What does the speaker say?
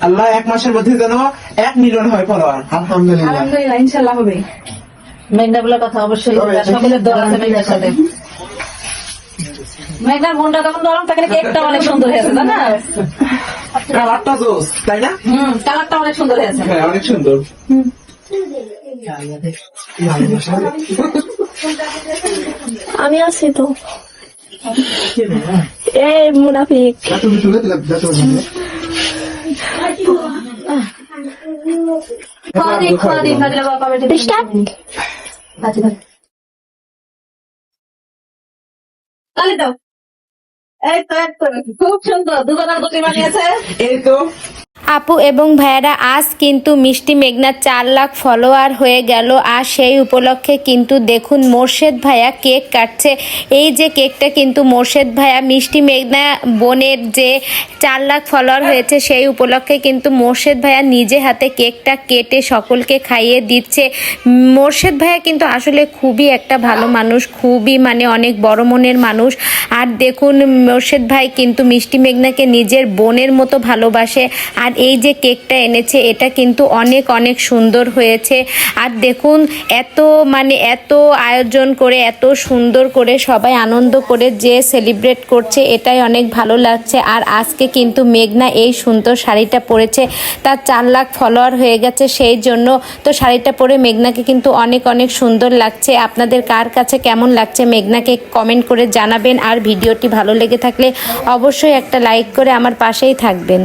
আল্লাহ এক মাসের মধ্যে যেন এক মিলিয়ন হয় ফলোয়ার। আলহামদুলিল্লাহ। আলহামদুলিল্লাহ ইনশাল্লাহ হবে। মেঘনা কথা অবশ্যই সকলের দোয়া আছে মেঘনার সাথে। মেঘনার মনটা তখন নরম কেকটা অনেক সুন্দর হয়েছে তাই না? কালারটা জোস তাই না? হুম কালারটা অনেক সুন্দর হয়েছে হ্যাঁ অনেক সুন্দর। আমি আছি তো। এই মুনাফিক। এই তো এই তো খুব সুন্দর। দুজনের দুটি বানিয়েছে এই তো। আপু এবং ভাইয়ারা, আজ কিন্তু মিষ্টি মেঘনার চার লাখ ফলোয়ার হয়ে গেল আর সেই উপলক্ষে কিন্তু দেখুন মোর্শেদ ভাইয়া কেক কাটছে। এই যে কেকটা কিন্তু মোর্শেদ ভাইয়া, মিষ্টি মেঘনা বোনের যে চার লাখ ফলোয়ার হয়েছে, সেই উপলক্ষে কিন্তু মোর্শেদ ভাইয়া নিজে হাতে কেকটা কেটে সকলকে খাইয়ে দিচ্ছে। মোর্শেদ ভাইয়া কিন্তু আসলে খুবই একটা ভালো মানুষ, খুবই মানে অনেক বড় মনের মানুষ। আর দেখুন, মোর্শেদ ভাই কিন্তু মিষ্টি মেঘনাকে নিজের বোনের মতো ভালোবাসে। আর এই যে কেকটা এনেছে, এটা কিন্তু অনেক অনেক সুন্দর হয়েছে। আর দেখুন, এত মানে এত আয়োজন করে, এত সুন্দর করে সবাই আনন্দ করে যে সেলিব্রেট করছে, এটাই অনেক ভালো লাগছে। আর আজকে কিন্তু মেঘনা এই সুন্দর শাড়িটা পরেছে। তার চার লাখ ফলোয়ার হয়ে গেছে সেই জন্য। তো শাড়িটা পরে মেঘনাকে কিন্তু অনেক অনেক সুন্দর লাগছে। আপনাদের কার কাছে কেমন লাগছে, মেঘনাকে কমেন্ট করে জানাবেন। আর ভিডিওটি ভালো লেগে থাকলে অবশ্যই একটা লাইক করে আমার পাশেই থাকবেন।